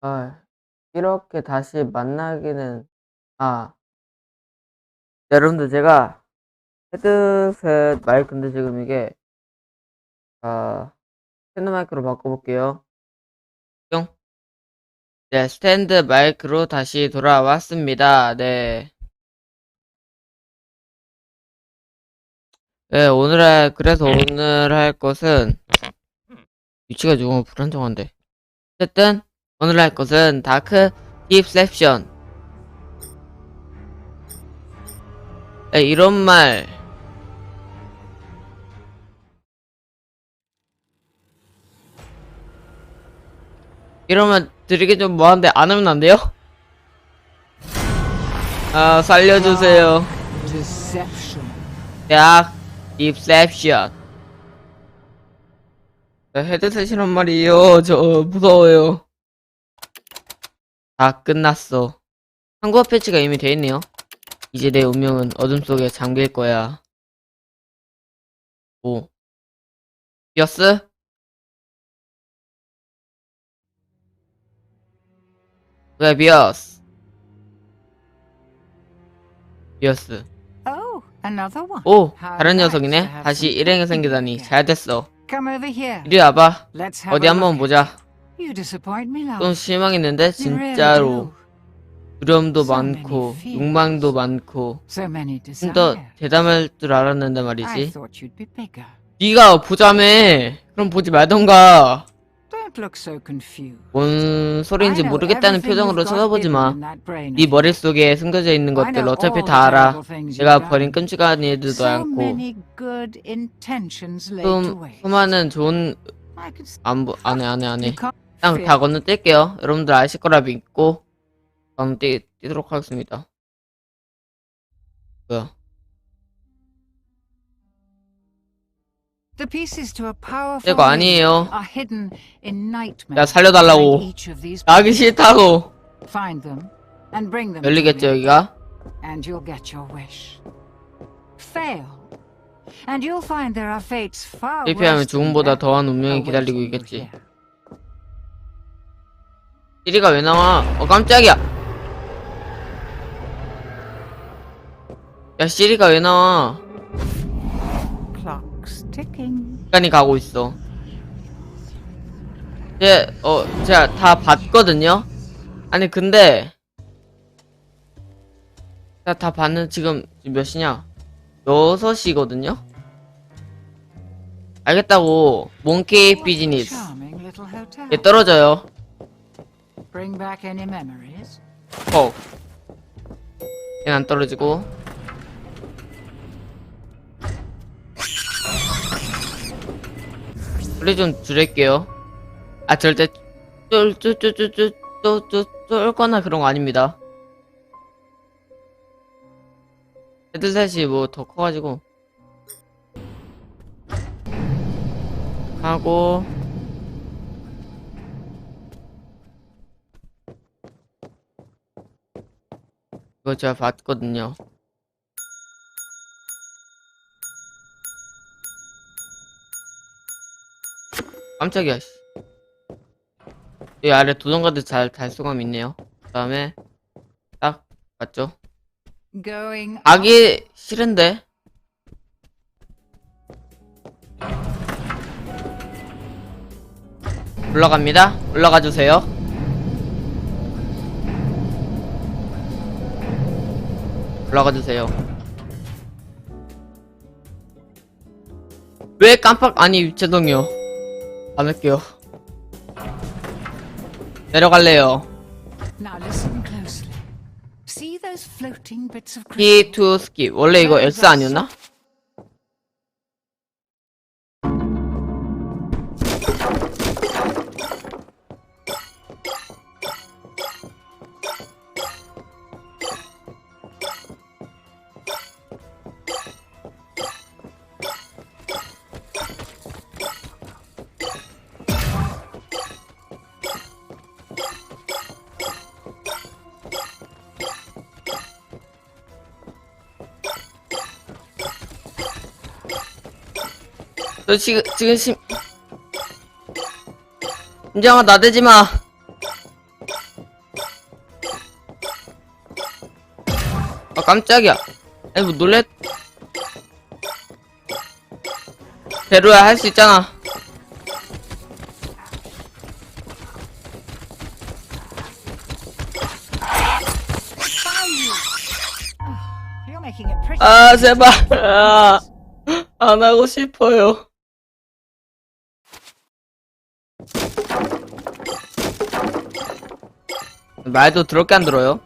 아, 이렇게 다시 만나기는, 아, 네, 여러분들 제가 헤드셋 마이크인데 지금 이게, 아, 스탠드 마이크로 바꿔볼게요. 뿅. 네, 스탠드 마이크로 다시 돌아왔습니다. 네. 네, 오늘, 그래서 오늘 할 것은, 위치가 너무 불안정한데. 어쨌든, 오늘 할 것은 다크 딥셉션. 네, 이런 말. 이러면 드리기 좀 뭐한데 안 하면 안 돼요? 아, 살려주세요. 대학 딥셉션. 네, 헤드셋이란 말이에요. 저 무서워요. 다 끝났어. 한국어 패치가 이미 돼 있네요. 이제 내 운명은 어둠 속에 잠길 거야. 오. 비어스? 왜 비어스? 비어스. Oh. 오, 다른 녀석이네. 다시 일행이 생기다니. 잘 됐어. 이리 와봐. 어디 한번. 보자. You disappoint me, love. 좀 실망했는데 진짜로. 두려움도 So many 많고. 욕망도 많고 So many 좀 더 desires. 대담할 줄 알았는데 I 말이지. thought you'd be bigger. 네가 보자매. 그럼 보지 말던가. Don't look so confused. 뭔 소리인지 모르겠다는 표정으로 쳐다보지 hidden 마. in that brain 네 of 머릿속에 숨겨져 있는 것들 어차피 다 알아. 내가 버린. 끔찍한 일들도 않고 수, waste. 수많은 좋은 안부 안해 안해 안해 그냥 다 건너뛸게요. 여러분들 아실 거라 믿고 건너뛰 뛰도록 하겠습니다. 뭐야? The pieces to a powerful 이거 아니에요. are hidden in nightmares. 야 살려달라고. behind each of these 나기 싫다고. Find them and bring them to 열리겠죠 me, 여기가? and you'll get your wish. Fail, and you'll find there are fates far 실패하면 worse than 죽음보다 that 더한 운명이 awaiting 기다리고 you 있겠지. here. 시리가 왜 나와? 어 깜짝이야. 야 시리가 왜 나와? Clock's ticking. 시간이 가고 있어. 제, 어, 제가 다 봤거든요? 아니, 근데, 제가 다 봤는, 지금, 지금 몇 시냐? 6시거든요? 알겠다고, 몽키 비즈니스. Charming little hotel. 얘 떨어져요. Bring back any memories? 퍽. 얘는 안 떨어지고. 소리 좀 줄일게요. 아, 절대 쫄, 쫄, 쫄, 쫄, 쫄, 쫄, 쫄, 쫄거나 그런 거 아닙니다. 헤드셋이 뭐 더 커가지고. 하고. 이거 제가 봤거든요. 깜짝이야, 씨. 이 아래 도전가드 잘 달성감 있네요. 그 다음에, 딱, 맞죠? Going 아기 싫은데? 올라갑니다. 올라가 주세요. 올라가 주세요. 왜 깜빡 아니 죄송해요. 안 할게요. 내려갈래요. P to skip. 원래 이거 X 아니었나? 너 지금 지금 심 임정아 나대지 마. 아 깜짝이야. 아니 뭐 놀래? 배루야 할 수 있잖아. 아 제발 아, 안 하고 싶어요. 말도 더럽게 안 들어요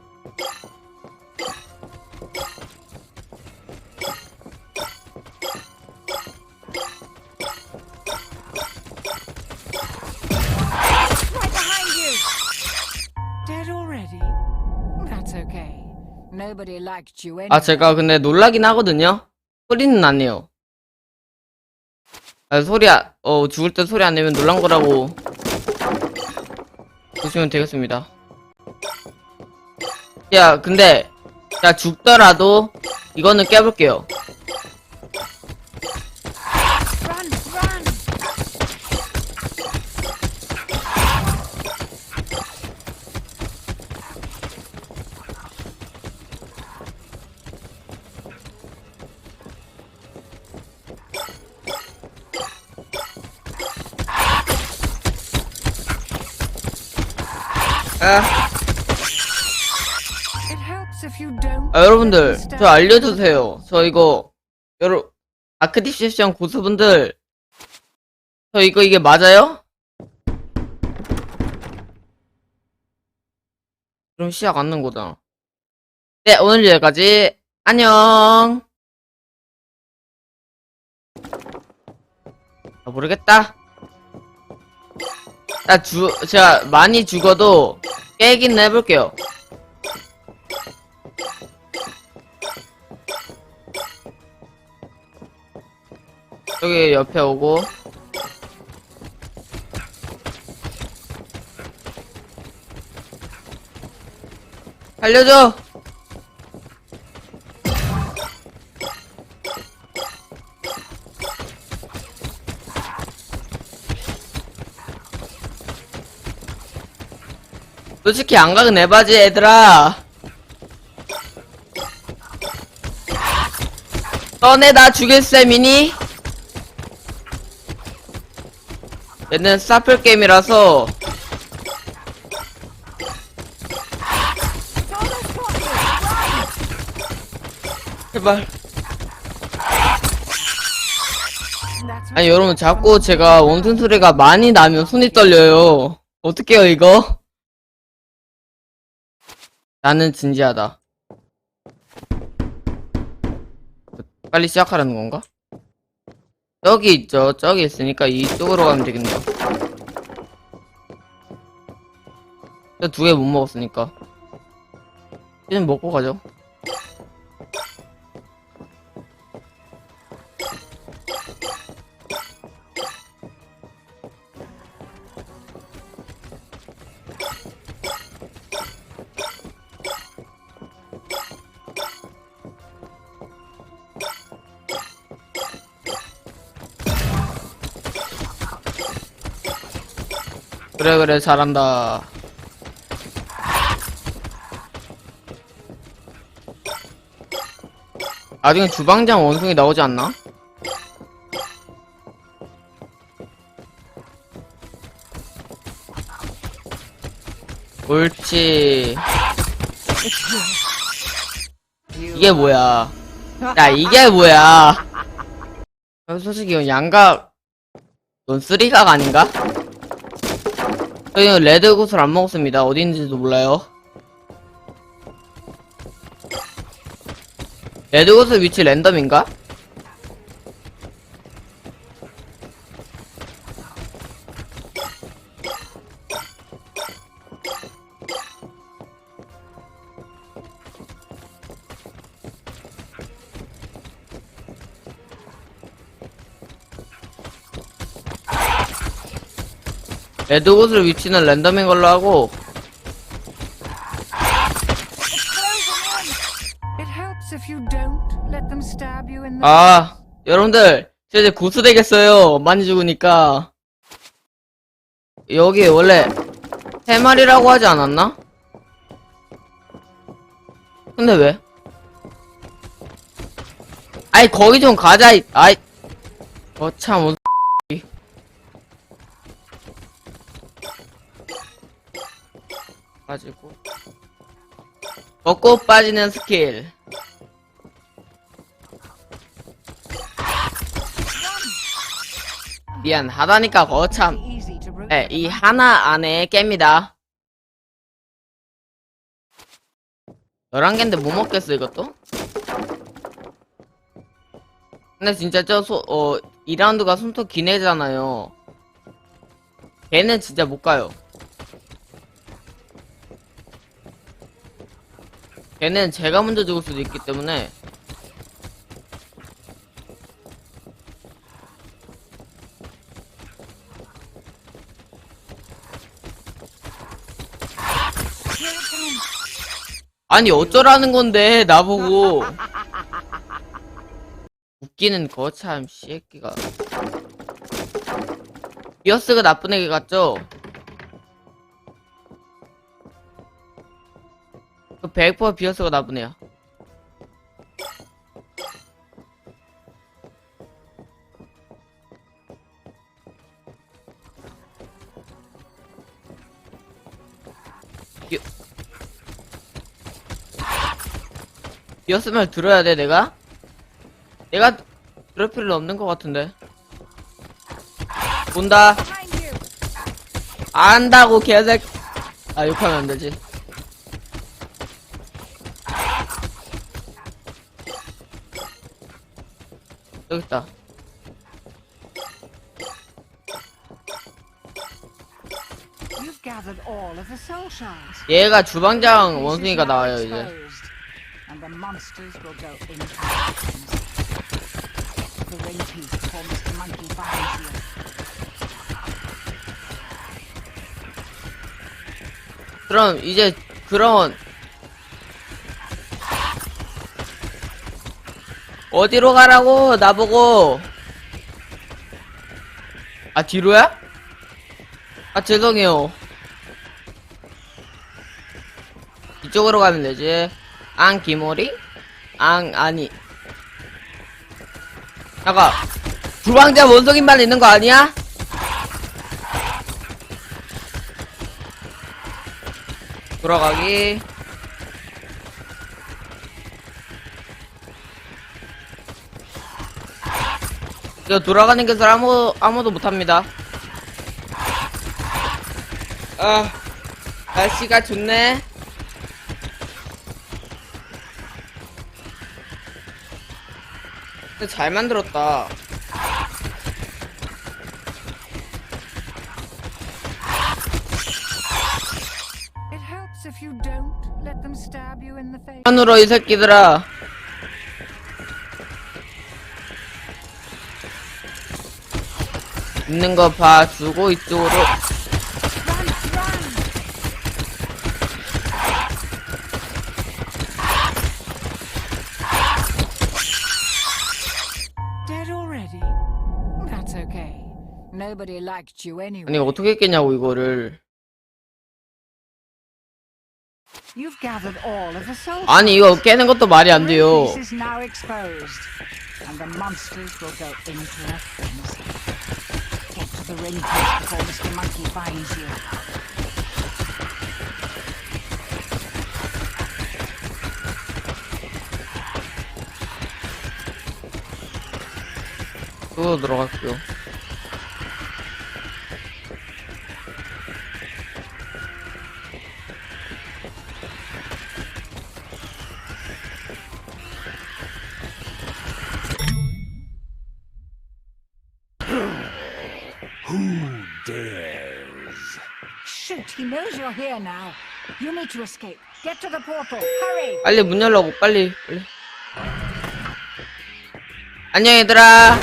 Right behind you. Dead already? That's okay. Nobody liked you anyway. 아 제가 근데 놀라긴 하거든요 소리는 안 내요 아, 소리 아, 어 죽을 때 소리 안 내면 놀란 거라고 보시면 되겠습니다 야 근데 야 죽더라도 이거는 깨볼게요 아 여러분들 저 알려주세요. 저 이거 여러 아크디셉션 고수분들 저 이거 이게 맞아요? 그럼 시작 안는 거잖아 네 오늘 여기까지. 안녕. 아, 모르겠다. 나 주, 제가 많이 죽어도 깨긴 해볼게요 여기 옆에 오고. 알려줘! 솔직히 안 가긴 에바지 얘들아. 너네 나 죽일 셈이니? 얘는 사플 게임이라서 제발. 아니 여러분 자꾸 제가 원숭 소리가 많이 나면 손이 떨려요. 어떡해요 이거? 나는 진지하다. 빨리 시작하라는 건가? 저기 있죠. 저기 있으니까 이쪽으로 가면 되겠네요. 두개 못 먹었으니까. 이제는 먹고 가죠 그래 그래 잘한다 나중에 주방장 원숭이 나오지 않나? 옳지 이게 뭐야 야 이게 뭐야 아, 솔직히 이건 양각 넌 쓰리각 아닌가? 저희는 레드 곳을 안 먹었습니다 어디 있는지도 몰라요 레드 곳의 위치 랜덤인가? 레드 곳의 위치는 랜덤인 걸로 하고 It helps if you don't let them stab you in the. 아 여러분들 저 이제 고수 되겠어요 많이 죽으니까 여기 원래 세 마리라고 하지 않았나? 근데 왜? 아이 거기 좀 가자 이 아이 어참 어, 가지고 벚꽃 빠지는 스킬 미안 하다니까 거참 네, 이 하나 안에 깹니다 11개인데 못 먹겠어 이것도? 근데 진짜 저 소, 어, 2라운드가 손톱 기내잖아요. 걔는 진짜 못 가요. 걔는 제가 먼저 죽을 수도 있기 때문에. 아니 어쩌라는 건데 나보고. 웃기는 거참 씨새끼가. 비어스가 나쁜 애기 같죠? 100% 비어스가 나쁜 애야 비... 비었으면 들어야 돼 내가? 내가 들을 필요 없는 것 같은데 you. 안다고 개새끼 아 욕하면 안 되지 여기 있다 You've gathered all of the soul shards. 얘가 주방장 원숭이가 나와요 이제. 그럼 이제 그런 어디로 가라고? 나보고. 아 뒤로야? 아 죄송해요. 이쪽으로 가면 되지. 앙 기모리? 앙 아니. 잠깐. 주방장 원숭이만 있는 거 아니야? 돌아가기 이거 돌아가는 것을 아무, 아무도 못합니다 아 날씨가 좋네 근데 잘 만들었다. 안으로 이 새끼들아 있는 거 봐주고 이쪽으로 Run, run! Dead already? That's okay. Nobody liked you 아니. 어떻게 깼냐고 이거를 You've gathered all of the soul 아니 이거 깨는 것도 말이 안 돼요 This is now exposed, and the monsters will go into a frenzy. The ring post before Mr. Monkey finds you. 그거 들어갈게요 Who dares? Shoot, he knows you're here now. You need to escape. Get to the portal. Hurry! 빨리 문 열라고 빨리 빨리 안녕 얘들아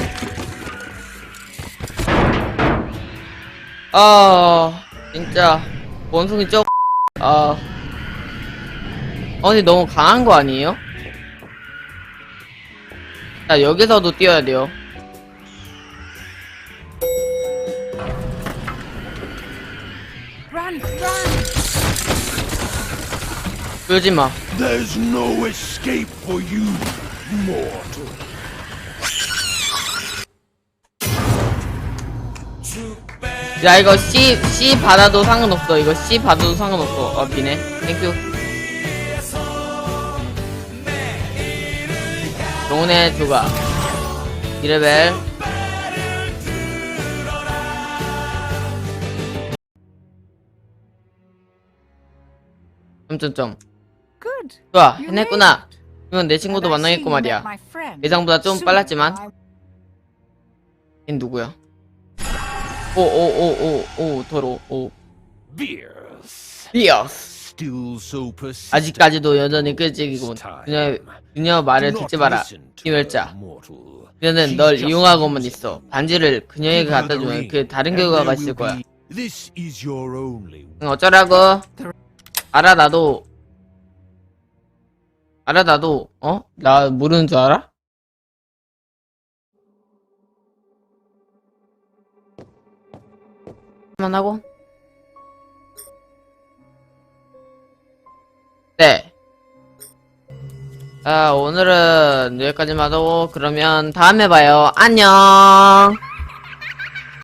아 진짜 원숭이 쪽 아. 아니 너무 강한 거 아니에요? 자 여기서도 뛰어야 돼요 그러지 마. There's no escape for you, mortal. 야 이거 C C 받아도 상관없어. 이거 C 받아도 상관없어. 어 비네. 땡큐. 동훈의 조각. 1레벨 점점점. 좋아 해냈구나. 이건 내 친구도 만나겠고 말이야. 예상보다 좀 빨랐지만. 얜 누구야? 오오오오오 더러 오. 비어스. 아직까지도 여전히 끄직이고 그녀 그녀 말을 듣지 마라. 기멸자. 그녀는 널 이용하고만 있어. 반지를 그녀에게 갖다 주면 그 다른 결과가 있을 거야. 어쩌라고 알아 나도 알아 나도 어? 나 모르는 줄 알아? 만 하고 네. 자, 오늘은 여기까지만 하고, 그러면 다음에 봐요. 안녕!